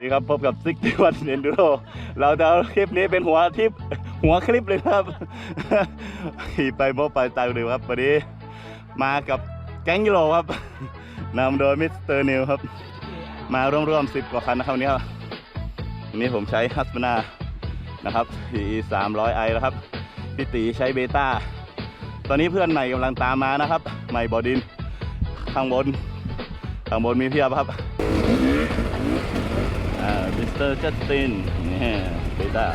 นี่ครับพบกับซิกที่วันเอนดูโรเราจะเอาคลิปนี้เป็นหัวทิปหัวคลิปเลยครับขี่ไปโมไปตายเลยครับวันนี้มากับแก๊งยูโรครับนำโดยมิสเตอร์นิวครับ มาร่วมๆสิบกว่าคันนะครับวันนี้ครับวันนี้ผมใช้ฮัสมานานะครับทีสามร้อยไอแล้วครับพี่ตีใช้เบต้าตอนนี้เพื่อนใหม่กำลังตามมานะครับ ใหม่บอดินข้างบนข้างบนมีเพียบครับ เตอร์จัสตินนี่เบต้า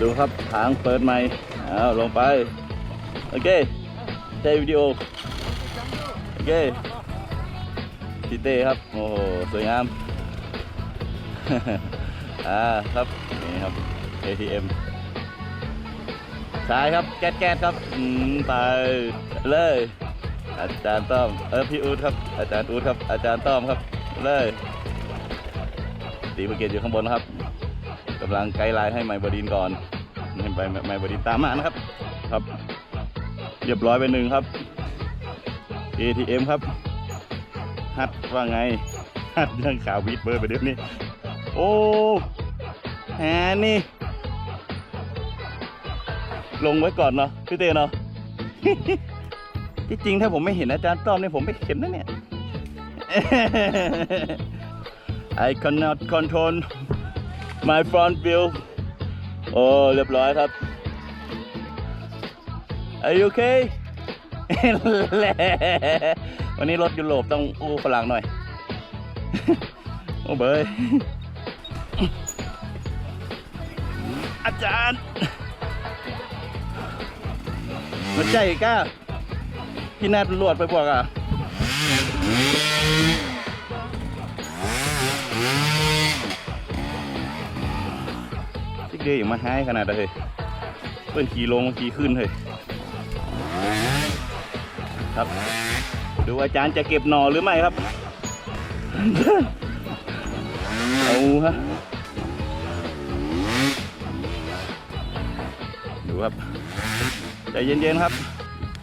ดูครับทางเปิดใหม่เอาลงไป โอเคใช้วิดีโอ โอเคพี่เต้ครับ โอ้โห สวยงาม อ่าครับ นี่ครับ ATM ใช่ครับแก๊สแก๊สครับอืมไปเลย อาจารย์ต้อมเออพี่อูดครับ อาจารย์อูดครับ อาจารย์ต้อมครับ เลยตีภูเก็ตอยู่ข้างบนนะครับกำลังไกด์ไลน์ให้ไมบดินก่อนให้ไปไมบดินตามมานะครับ ครับ เรียบร้อยไปหนึ่งครับ ATM ครับ ฮัดว่าไง ฮัดยังข่าววีดเบอร์ไปเดี๋ยวนี้ โอ้แหนี่ ลงไว้ก่อนเนาะพี่เต้เนาะ ที่จริงถ้าผมไม่เห็นอาจารย์ต้อมเนี่ยผมไม่เห็นนะเนี่ย I cannot control my front view โอ้เรียบร้อยครับ Are you okay วันนี้รถยุโรปต้องอู้ฝรั่งหน่อย โอ้เบยอาจารย์ มันใจก้าพี่นัดลวดไปพวกอะสิเกยอย่างมาให้ขนาดเลยเพื่อนขี่ลงขี่ขึ้นเลยครับ ดูอาจารย์จะเก็บหนอหรือไม่ครับเอาฮะดูครับ ใจเย็นๆครับ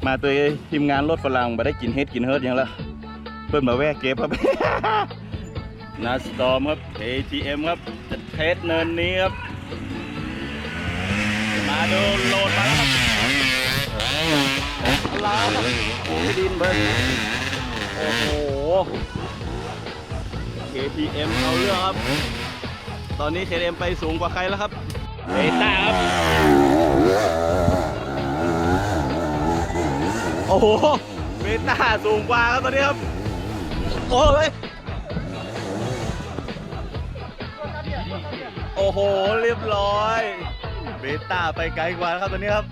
มาตัวทีมงานรถฝรั่งมาได้กินเฮ็ดกินเฮิร์ดย่างละเพิ่นมาแวะเก็บครับ นาสตอมครับ ATM ครับจะเทสเนินนี้ครับ มาดูโหลดมาแล้วครับลาวครับดินเบิ้ลโอ้โห KTM เอาเรื่องครับ ตอนนี้ KTM ไปสูงกว่าใครแล้วครับเบต้าครับ อ้โหเบต้าสูงกว่าครับตอนนี้ครับโอ้ยโอ้โห เรียบร้อยเบต้าไปไกลกว่าครับตอนนี้ครับ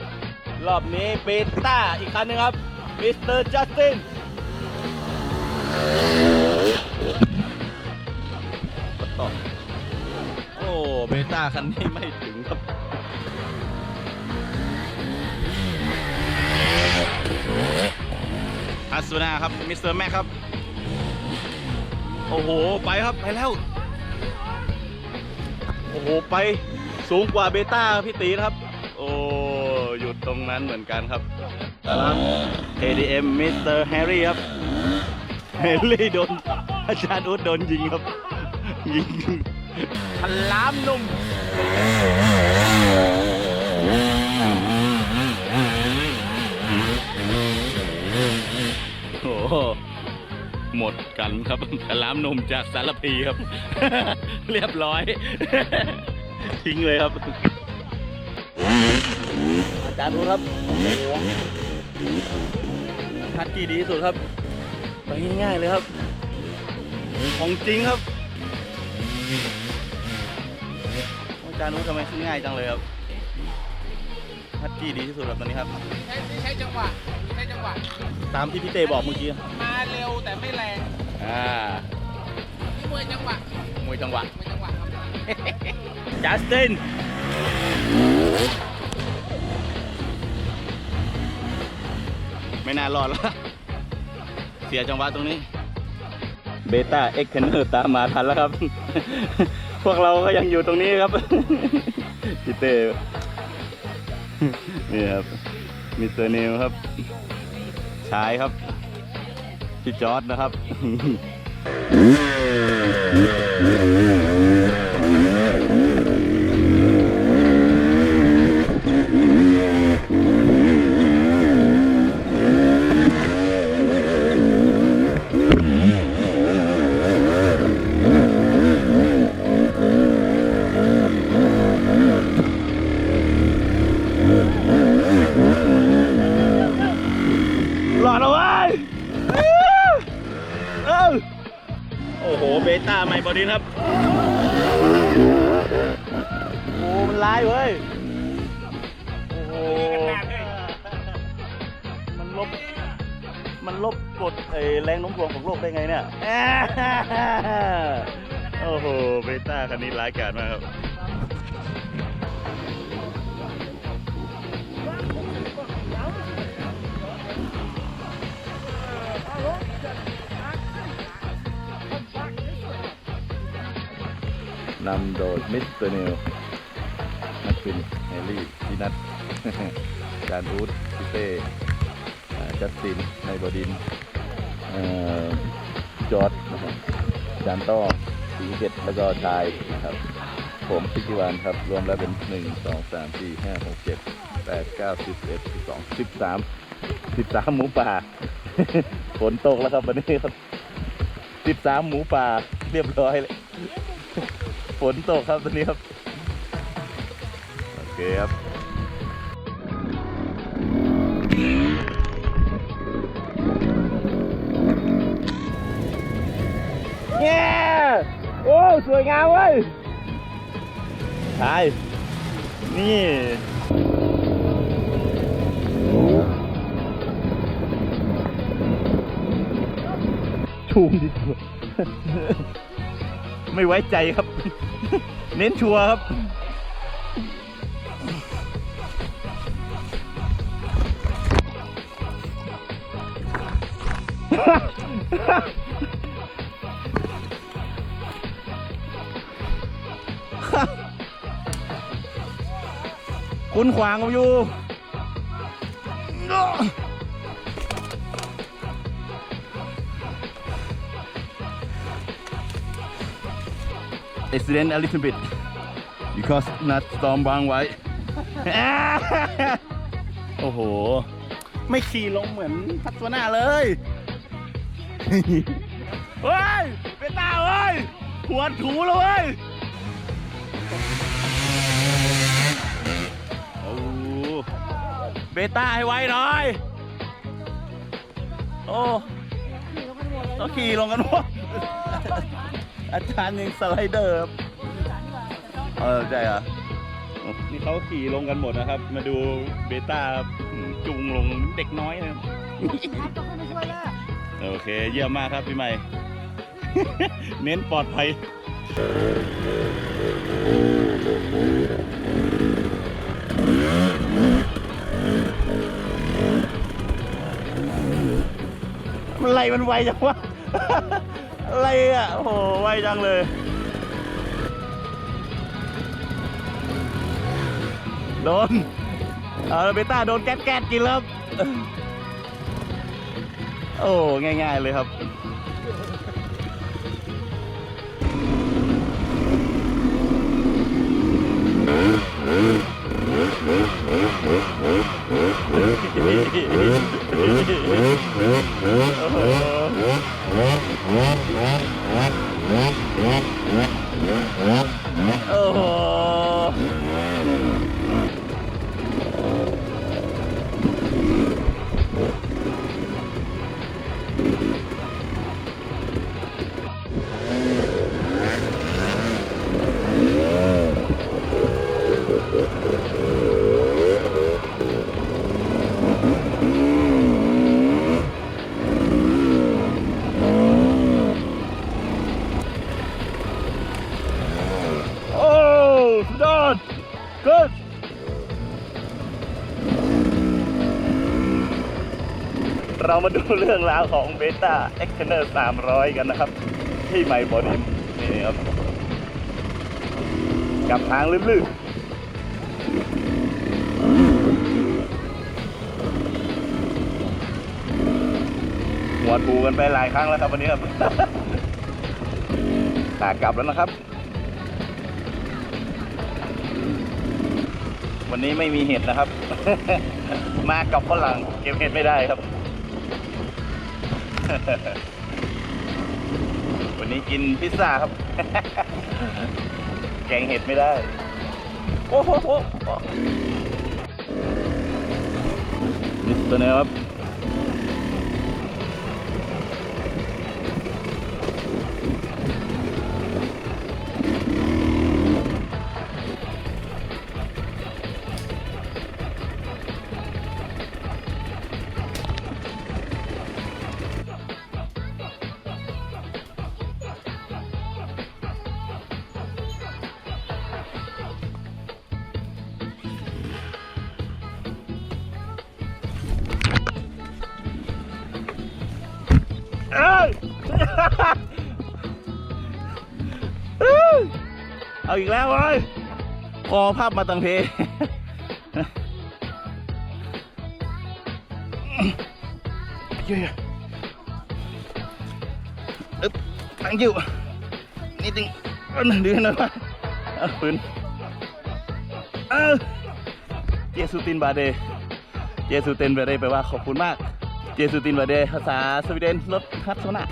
รอบนี้เบต้าอีกคันหนึงครับมิสเตอร์จัสตินโอ้เบต้าคันนี้ไม่ถึง สซูนาครับมิสเตอร์แม็กครับ โอ้โห ไปครับไปแล้ว โอ้โห ไปสูงกว่าเบต้าพี่ตีนะครับ โอ้หยุดตรงนั้นเหมือนกันครับครับ KDM มิสเตอร์แฮร์รี่ครับแฮร์รี่โดนอาจารย์อุดโดนยิงครับ ยิงพลามนุ่ม โอ้โหมดกันครับพลามนมจากสารพีครับ เรียบร้อย ทิ้งเลยครับ อาจารย์รู้ครับโอ้โหทัดกี่ดีที่สุดครับไปง่ายๆเลยครับ ของจริงครับ อาจารย์รู้ทำไมขึ้นง่ายจังเลยครับทัดกี่ดีที่สุดครับตอนนี้ครับ ใช้จังหวะ ใช้จังหวะตามที่พี่เต้บอกเมื่อกี้มาเร็วแต่ไม่แรงอ่านี่มวยจังหวะมวยจังหวะมวยจังหวะครับจัสตินไม่น่ารอดแล้วเสียจังหวะตรงนี้เบต้าเอ็กเทนเนอร์ตามมาทันแล้วครับ พวกเราก็ยังอยู่ตรงนี้ครับพี่เต้นี่ครับ มิสเตอร์เนลครับชายครับพี่จอร์ดนะครับ หลอดเอาไว้เอ้า โอ้โห เบต้าใหม่บอดี้ครับ โอ้มันร้ายเว้ย โอ้โห มันลบ มันลบกดไอแรงโน้มถ่วงของโลกได้ไงเนี่ย โอ้โห เบต้าคันนี้ร้ายกาจมากครับ นำโดยมิสเตอร์เนลนักบินแฮร์รี่พีนัทจานรูทพิเต้จัสตินไนบดินจอร์ดนะครับจานต้อสีเกตแล้วก็ชายนะครับผมพิกิวานครับ รวมแล้วเป็นหนึ่งสองสามสี่ห้าหกเจ็ดแปดเก้าสิบเอ็ดสิบสองสิบสามสิบสามหมูป่าฝนตกแล้วครับวันนี้ครับสิบสามหมูป่าเรียบร้อยเลย ฝนตกครับตอนนี้ครับ โอเคครับเย้โอ้สวยงามเว้ยใช่นี่ชูมดีกว่า ไม่ไว้ใจครับ เน้นชัวร์ครับ คุณขวางผมอยู่ accident a little bit because not storm วางไว้ โอ้โห ไม่ขี่ลงเหมือนพัสวนาเลย เฮ้ยเป็นตาเว้ยหัวถูแล้วเว้ย โอ้โหเบต้าให้ไว้หน่อย โอ้เขาขี่ลงกันหมด อาจารย์ยังสไลเดอร์ครับเออใช่เหรอโอ้นี่เขาขี่ลงกันหมดนะครับ มาดูเบต้าครับอืมจูงลงเด็กน้อยนะครับโอเค เยี่ยมมากครับพี่ใหม่ เน้นปลอดภัยมันไรมันไวจังวะ อะไรอะ โอ้โห ไวจังเลย โดน เอาเบต้าโดนแก๊สแก๊สกินแล้ว โอ้ ง่าย ๆ เลยครับโเรามาดูเรื่องราวของเบต้าเอ็กเทนเนอร์300กันนะครับ ที่ไมบรดิมนี่ครับ กับทางลื่นๆหัวถูกันไปหลายครั้งแล้วครับวันนี้ครับตากลับแล้วนะครับ วันนี้ไม่มีเห็ดนะครับ มากับฝรั่งเก็บเห็ดไม่ได้ครับ วันนี้กินพิซซ่าครับ แกงเห็ดไม่ได้ โอ้โหนี่ตัวนี้ครับ เอาอีกแล้วเว้ยคอภาพมาตังเพเย้ยอึ๊บตั้งอยู่นี่ติงอันดึงหน่อยวะเอาปืนเออเจสุตินบาเด เจสุตินบาเดแปลว่าขอบคุณมาก เจสุตินบาเดภาษาสวีเดนรถฮัตโซนา